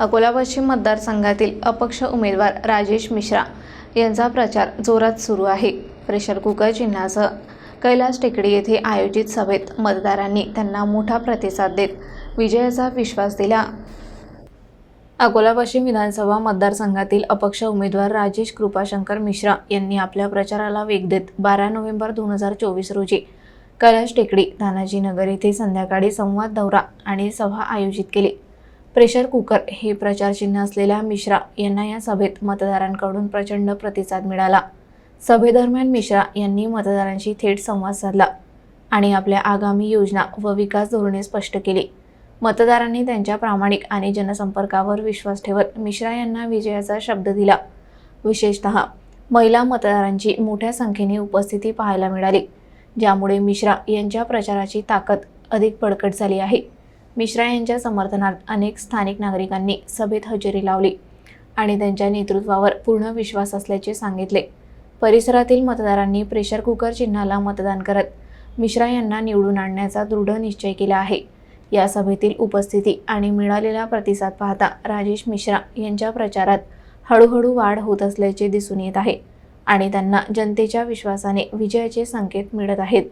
अकोला पश्चिम मतदारसंघातील अपक्ष उमेदवार राजेश मिश्रा यांचा प्रचार जोरात सुरू आहे. प्रेशर कुकर चिन्हासह कैलास टेकडी येथे आयोजित सभेत मतदारांनी त्यांना मोठा प्रतिसाद देत विजयाचा विश्वास दिला. अकोला पश्चिम विधानसभा मतदारसंघातील अपक्ष उमेदवार राजेश कृपाशंकर मिश्रा यांनी आपल्या प्रचाराला वेग देत बारा नोव्हेंबर दोन हजार चोवीस रोजी कैलाश टेकडी तानाजीनगर येथे संध्याकाळी संवाद दौरा आणि सभा आयोजित केली. प्रेशर कुकर हे प्रचारचिन्ह असलेल्या मिश्रा यांना या सभेत मतदारांकडून प्रचंड प्रतिसाद मिळाला. सभेदरम्यान मिश्रा यांनी मतदारांशी थेट संवाद साधला आणि आपल्या आगामी योजना व विकास धोरणे स्पष्ट केली. मतदारांनी त्यांच्या प्रामाणिक आणि जनसंपर्कावर विश्वास ठेवत मिश्रा यांना विजयाचा शब्द दिला. विशेषतः महिला मतदारांची मोठ्या संख्येने उपस्थिती पाहायला मिळाली ज्यामुळे मिश्रा यांच्या प्रचाराची ताकद अधिक बळकट झाली आहे. मिश्रा यांच्या समर्थनात अनेक स्थानिक नागरिकांनी सभेत हजेरी लावली आणि त्यांच्या नेतृत्वावर पूर्ण विश्वास असल्याचे सांगितले. परिसरातील मतदारांनी प्रेशर कुकर चिन्हाला मतदान करत मिश्रा यांना निवडून आणण्याचा दृढ निश्चय केला आहे. या सभेतील उपस्थिती आणि मिळालेला प्रतिसाद पाहता राजेश मिश्रा यांच्या प्रचारात हळूहळू वाढ होत असल्याचे दिसून येत आहे आणि त्यांना जनतेच्या विश्वासाने विजयाचे संकेत मिळत आहेत.